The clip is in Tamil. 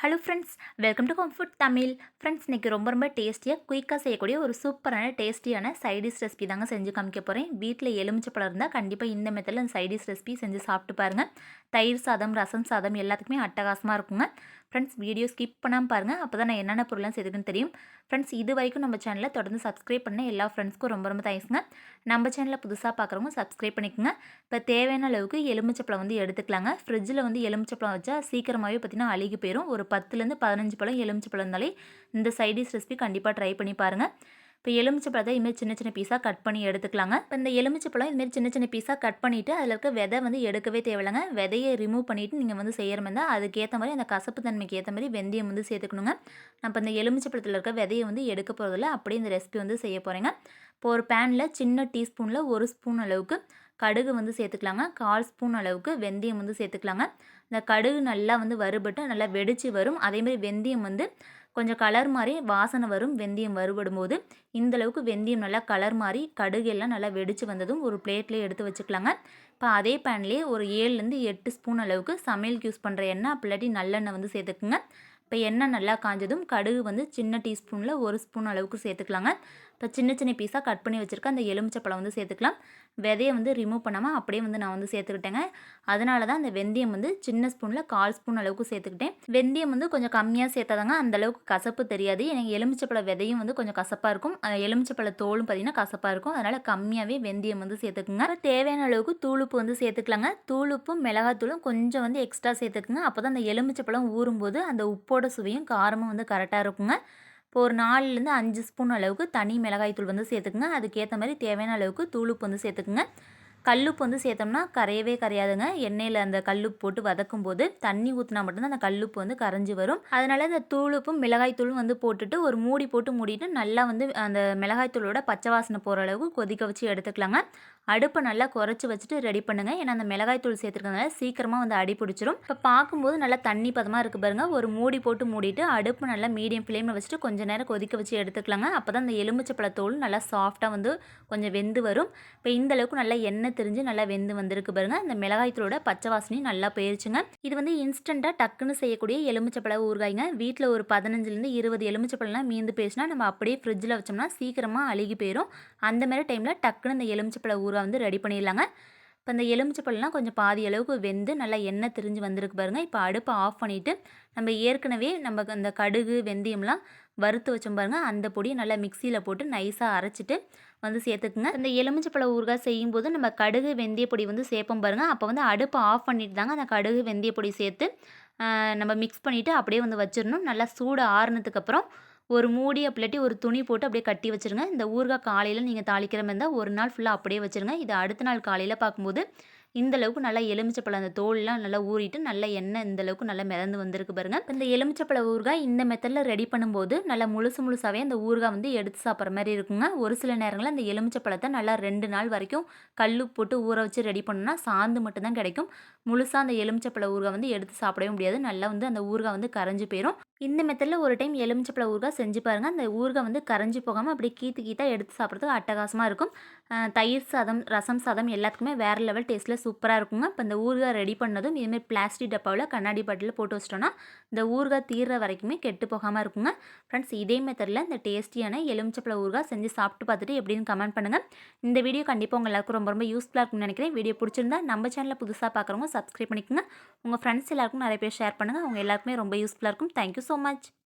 Hello friends welcome to comfort Tamil friends இன்றைக்கி ரொம்ப ரொம்ப டேஸ்டியாக குயிக்காக செய்யக்கூடிய ஒரு சூப்பரான டேஸ்டியான சைடிஷ் ரெசிபி தாங்க செஞ்சு காமிக்க போகிறேன் வீட்டில் எலுமிச்சப்பழம் இருந்தால் கண்டிப்பாக இந்த மெத்தடில் அந்த சைடிஷ் ரெசிபி செஞ்சு சாப்பிட்டு பாருங்கள் தயிர் சாதம் ரசம் சாதம் எல்லாத்துக்குமே அட்டகாசமாக இருக்குங்க. ஃப்ரெண்ட்ஸ் வீடியோ ஸ்கிப் பண்ணாமல் பாருங்கள் அப்போ தான் நான் என்னென்ன பொருள்லாம் செய்துக்குன்னு தெரியும். ஃப்ரெண்ட்ஸ் இது வரைக்கும் நம்ம சேனலை தொடர்ந்து சப்ஸ்கிரைப் பண்ண எல்லா ஃப்ரெண்ட்ஸ்க்கும் ரொம்ப ரொம்ப தேங்க்ஸுங்க நம்ம சேனலில் புதுசாக பார்க்குறவங்க சப்ஸ்கிரைப் பண்ணிக்கோங்க. இப்போ தேவையான அளவுக்கு எலுமிச்சப்பழம் வந்து எடுத்துக்கலாங்க. ஃப்ரிட்ஜில் வந்து எலுமிச்சப்பழம் வச்சா சீக்கிரமாகவே பார்த்திங்கன்னா அழுகி போயிடும் ஒரு பத்துலேருந்து பதினஞ்சு பழம் எலுமிச்சப்பழம் இருந்தாலே இந்த சைடிஷ் ரெசிபி கண்டிப்பாக ட்ரை பண்ணி பாருங்கள் இப்போ எலுமிச்சை பழத்தை இதுமாரி சின்ன சின்ன பீஸாக கட் பண்ணி எடுத்துக்கலாங்க. இப்போ இந்த எலுமிச்சை பழம் இதுமாரி சின்ன சின்ன பீஸாக கட் பண்ணிவிட்டு அதில் இருக்க விதை வந்து எடுக்கவே தேவையில்லைங்க. விதையை ரிமூவ் பண்ணிவிட்டு நீங்கள் வந்து செய்கிற மாதிரி தான் அதுக்கேற்ற மாதிரி அந்த கசப்பு தன்மைக்கு ஏற்ற மாதிரி வெந்தயம் வந்து சேர்த்துக்கணுங்க. நம்ம இந்த எலுமிச்சை பழத்தில் இருக்க விதையை வந்து எடுக்க போகிறதில்ல அப்படியே இந்த ரெசிபி வந்து செய்ய போகிறேங்க இப்போ ஒரு பேனில் சின்ன டீஸ்பூனில் ஒரு ஸ்பூன் அளவுக்கு கடுகு வந்து சேர்த்துக்கலாங்க. கால் ஸ்பூன் அளவுக்கு வெந்தயம் வந்து சேர்த்துக்கலாங்க. இந்த கடுகு நல்லா வந்து வறுபட்டு நல்லா வெடித்து வரும். அதேமாதிரி வெந்தயம் வந்து கொஞ்சம் கலர் மாதிரி வாசனை வரும் வெந்தயம் வறுபடும் போது இந்தளவுக்கு வெந்தயம் நல்லா கலர் மாதிரி கடுகு எல்லாம் நல்லா வெடித்து வந்ததும் ஒரு பிளேட்லேயே எடுத்து வச்சுக்கலாங்க. இப்போ அதே பேன்லேயே ஒரு ஏழுலேருந்து எட்டு ஸ்பூன் அளவுக்கு சமையலுக்கு யூஸ் பண்ணுற எண்ணெய் அப்படி நல்லெண்ணெய் வந்து சேர்த்துக்குங்க. இப்போ எண்ணெய் நல்லா காஞ்சதும் கடுகு வந்து சின்ன டீஸ்பூனில் ஒரு ஸ்பூன் அளவுக்கு சேர்த்துக்கலாங்க. இப்போ சின்ன சின்ன பீஸாக கட் பண்ணி வச்சுருக்க அந்த எலுமிச்சப்பழம் வந்து சேர்த்துக்கலாம். விதையை வந்து ரிமூவ் பண்ணாமல் அப்படியே வந்து நான் வந்து சேர்த்துக்கிட்டேங்க. அதனால தான் அந்த வெந்தயம் வந்து சின்ன ஸ்பூனில் கால் ஸ்பூன் அளவுக்கு சேர்த்துக்கிட்டேன். வெந்தயம் வந்து கொஞ்சம் கம்மியாக சேர்த்தாதாங்க அந்தளவுக்கு கசப்பு தெரியாது. எனக்கு எலுமிச்சப்பழ விதையும் வந்து கொஞ்சம் கசப்பாக இருக்கும். எலுமிச்சப்பழ தோலும் பார்த்திங்கன்னா கசப்பாக இருக்கும். அதனால் கம்மியாகவே வெந்தயம் வந்து சேர்த்துக்குங்க. தேவையான அளவுக்கு தூள் உப்பு வந்து சேர்த்துக்கலாங்க. தூளுப்பும் மிளகாத்தூளும் கொஞ்சம் வந்து எக்ஸ்ட்ரா சேர்த்துக்குங்க. அப்போ தான் அந்த எலுமிச்சப்பழம் ஊறும்போது அந்த உப்போட சுவையும் காரமும் வந்து கரெக்டாக இருக்குங்க. இப்போ ஒரு நாலுலேருந்து அஞ்சு ஸ்பூன் அளவுக்கு தனி மிளகாய்த்தூள் வந்து சேர்த்துக்குங்க. அதுக்கேற்ற மாதிரி தேவையான அளவுக்கு தூளுப்பு வந்து சேர்த்துக்குங்க. கல்லுப்பு வந்து சேர்த்தோம்னா கரையவே கரையாதுங்க. எண்ணெயில் அந்த கல்லுப்பு போட்டு வதக்கும் போது தண்ணி ஊற்றினா மட்டும்தான் அந்த கல்லுப்பு வந்து கரைஞ்சி வரும். அதனால் அந்த தூளுப்பும் மிளகாய்த்தூளும் வந்து போட்டுட்டு ஒரு மூடி போட்டு மூடிட்டு நல்லா வந்து அந்த மிளகாய் தூளோட பச்சை வாசனை போகிற அளவுக்கு கொதிக்க வச்சு எடுத்துக்கலாங்க. அடுப்பை நல்லா குறைச்சி வச்சுட்டு ரெடி பண்ணுங்கள் ஏன்னா அந்த மிளகாய் தூள் சேர்த்துருக்கனால சீக்கிரமாக வந்து அடி பிடிச்சிரும். இப்போ பார்க்கும்போது நல்லா தண்ணி பதமாக இருக்குது பாருங்கள் ஒரு மூடி போட்டு மூடிட்டு அடுப்பு நல்லா மீடியம் ஃப்ளேமில் வச்சுட்டு கொஞ்சம் நேரம் கொதிக்க வச்சு எடுத்துக்கலாங்க. அப்போ தான் அந்த எலுமிச்சப்பழத்தோல் நல்லா சாஃப்டாக வந்து கொஞ்சம் வெந்து வரும். இப்போ இந்த அளவுக்கு நல்லா எண்ணெய் தெரிஞ்சு நல்லா வெந்து வந்திருக்கு பாருங்க. மிளகாய் மிளகாய்த்தூளோட பச்சை வாசனையும் நல்லா போயிருச்சுங்க. இது வந்து இன்ஸ்டண்ட்டாக டக்குன்னு செய்யக்கூடிய எலுமிச்சப்பழ ஊறுகாய்ங்க. வீட்டில் ஒரு பதினஞ்சுலேருந்து இருபது எலுமிச்சப்பழம்லாம் மீந்து போயிடுச்சுன்னா நம்ம அப்படியே ஃப்ரிட்ஜில் வச்சோம்னா சீக்கிரமாக அழுகி போயிடும் அந்த மாதிரி டைமில் டக்குன்னு இந்த எலுமிச்சப்பழ ஊறுகாய் வந்து ரெடி பண்ணிடலாங்க. இப்போ இந்த எலுமிச்சப்பழம்லாம் கொஞ்சம் பாதி அளவுக்கு வெந்து நல்லா எண்ணெய் திரிஞ்சு வந்திருக்கு பாருங்கள் இப்போ அடுப்பை ஆஃப் பண்ணிவிட்டு நம்ம ஏற்கனவே நம்ம அந்த கடுகு வெந்தயம்லாம் வறுத்து வச்சோம் பாருங்கள் அந்த பொடியை நல்லா மிக்சியில் போட்டு நைஸாக அரைச்சிட்டு வந்து சேர்த்துக்குங்க. இந்த எலுமிச்சப்பழ ஊறுகாய் செய்யும்போது நம்ம கடுகு வெந்தய பொடி வந்து சேர்ப்போம் பாருங்கள் அப்போ வந்து அடுப்பை ஆஃப் பண்ணிட்டு தாங்க அந்த கடுகு வெந்தய பொடி சேர்த்து நம்ம மிக்ஸ் பண்ணிவிட்டு அப்படியே வந்து வச்சிடணும். நல்லா சூடு ஆறுனதுக்கப்புறம் ஒரு மூடி அப்படிலாட்டி ஒரு துணி போட்டு அப்படியே கட்டி வச்சுருங்க. இந்த ஊறுகாய் காலையில் நீங்கள் தாளிக்கிற மாதிரி இருந்தால் ஒரு நாள் ஃபுல்லாக அப்படியே வச்சுருங்க. இது அடுத்த நாள் காலையில் பார்க்கும்போது இந்த அளவுக்கு நல்லா எலுமிச்சப்பழம் அந்த தோல்லாம் நல்லா ஊறிட்டு நல்ல எண்ணெய் இந்த அளவுக்கு நல்லா மிதந்து வந்திருக்கு பாருங்க. இந்த எலுமிச்சப்பழ ஊறுகாய் இந்த மெத்தடில் ரெடி பண்ணும்போது நல்லா முழுசு முழுசாவே அந்த ஊறுகாய் வந்து எடுத்து சாப்பிட்ற மாதிரி இருக்குங்க. ஒரு சில நேரங்களில் அந்த எலுமிச்சப்பழத்தை நல்லா ரெண்டு நாள் வரைக்கும் கல் போட்டு ஊற வச்சு ரெடி பண்ணோம்னா சாந்து மட்டும்தான் கிடைக்கும். முழுசாக அந்த எலுமிச்சப்பழ ஊறுகாய் வந்து எடுத்து சாப்பிடவே முடியாது. நல்லா வந்து அந்த ஊறுகாய் வந்து கரைஞ்சி போயிடும் இந்த மெத்தடில் ஒரு டைம் எலுமிச்சப்பழ ஊறுகாய் செஞ்சு பாருங்கள் அந்த ஊறுகாய் வந்து கரைஞ்சி போகாமல் அப்படியே கீத்து கீத்தாக எடுத்து சாப்பிட்றதுக்கு அட்டகாசமாக இருக்கும். தயிர் சாதம் ரசம் சாதம் எல்லாத்துக்குமே வேறு லெவல் டேஸ்ட்டில் சூப்பராக இருக்குங்க. இப்போ இந்த ஊறுகாய் ரெடி பண்ணதும் இதுமாதிரி பிளாஸ்டிக் டப்பாவில் கண்ணாடி பாட்டில் போட்டு வச்சிட்டோன்னா இந்த ஊறுகாய் தீர்ற வரைக்குமே கெட்டு போகாமல் இருக்குங்க. ஃப்ரெண்ட்ஸ் இதே மெத்தடில் இந்த டேஸ்டியான எலுமிச்சப்பழ ஊறுகாய் செஞ்சு சாப்பிட்டு பார்த்துட்டு எப்படின்னு கமெண்ட் பண்ணுங்கள் இந்த வீடியோ கண்டிப்பாக உங்கள் எல்லாருக்கும் ரொம்ப ரொம்ப யூஸ்ஃபுல்லாக இருக்கும்னு நினைக்கிறேன். வீடியோ பிடிச்சிருந்தா நம்ம சேனலில் புதுசாக பார்க்குறவங்க சப்ஸ்கிரைப் பண்ணிக்கோங்க. உங்கள் ஃப்ரெண்ட்ஸ் எல்லாருக்கும் நிறைய பேர் ஷேர் பண்ணுங்கள் அவங்க எல்லாருக்குமே ரொம்ப யூஸ்ஃபுல்லாக இருக்கும். Thank you so much.